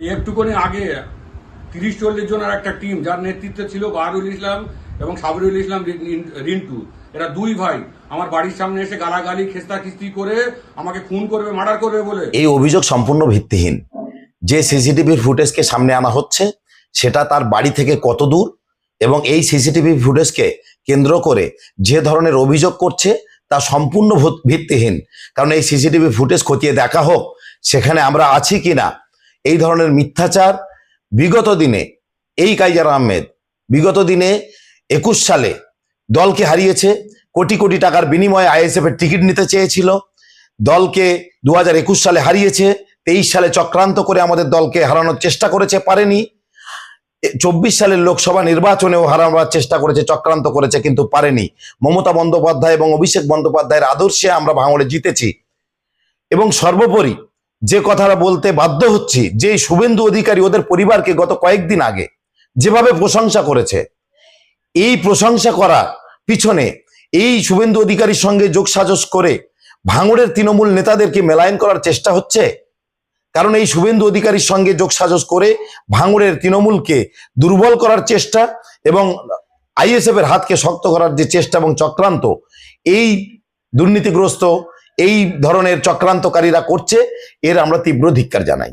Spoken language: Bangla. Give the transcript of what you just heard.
একটুখানি আগে তিরিশ চল্লিশ জনের একটা টিম যার নেতৃত্বে ছিল বাহারুল ইসলাম এবং সাবরুল ইসলাম রিন- রিন্টু। এরা দুই ভাই। আমার বাড়ির সামনে এসে গালাগালি খেস্তা খিস্তি করে আমাকে খুন করবে, মার্ডার করবে বলে। এই অভিযোগ সম্পূর্ণ ভিত্তিহীন। যে সিসিটিভির ফুটেজকে সামনে আনা হচ্ছে, সেটা তার বাড়ি থেকে কত দূর? এবং এই সিসিটিভি ফুটেজকে কেন্দ্র করে যে ধরনের অভিযোগ করছে, তা সম্পূর্ণ ভিত্তিহীন। কারণ এই সিসিটিভি ফুটেজ খতিয়ে দেখা হোক, সেখানে আমরা আছি কিনা এই ধরনের মিথ্যাচার বিগত দিনে এই কাইজার আহমেদ, বিগত দিনে একুশ সালে দলকে হারিয়েছে, কোটি কোটি টাকার বিনিময়ে আইএসএফ এর টিকিট নিতে চেয়েছিল। দলকে দু সালে হারিয়েছে, তেইশ সালে চক্রান্ত করে আমাদের দলকে হারানোর চেষ্টা করেছে, পারেনি। চব্বিশ সালের লোকসভা নির্বাচনেও হারানোর চেষ্টা করেছে, চক্রান্ত করেছে, কিন্তু পারেনি। মমতা বন্দ্যোপাধ্যায় এবং অভিষেক বন্দ্যোপাধ্যায়ের আদর্শে আমরা ভাঙড়ে জিতেছি। এবং সর্বোপরি যে কথাটা বলতে বাধ্য হচ্ছি যে শুভেন্দু অধিকারী ওদের পরিবারকে গত কয়েকদিন আগে যেভাবে প্রশংসা করেছে, এই প্রশংসা করা পিছনে এই শুভেন্দু অধিকারীর সঙ্গে যোগসাজস করে ভাঙড়ের তৃণমূল নেতাদেরকে মেলায়ন করার চেষ্টা হচ্ছে? কারণ এই শুভেন্দু অধিকারীর সঙ্গে যোগসাজস করে ভাঙড়ের তৃণমূলকে দুর্বল করার চেষ্টা এবং আইএসএফ এর হাতকে শক্ত করার যে চেষ্টা এবং চক্রান্ত, এই দুর্নীতিগ্রস্ত এই ধরনের চক্রান্তকারীরা করছে এর আমরা তীব্র ধিক্কার জানাই।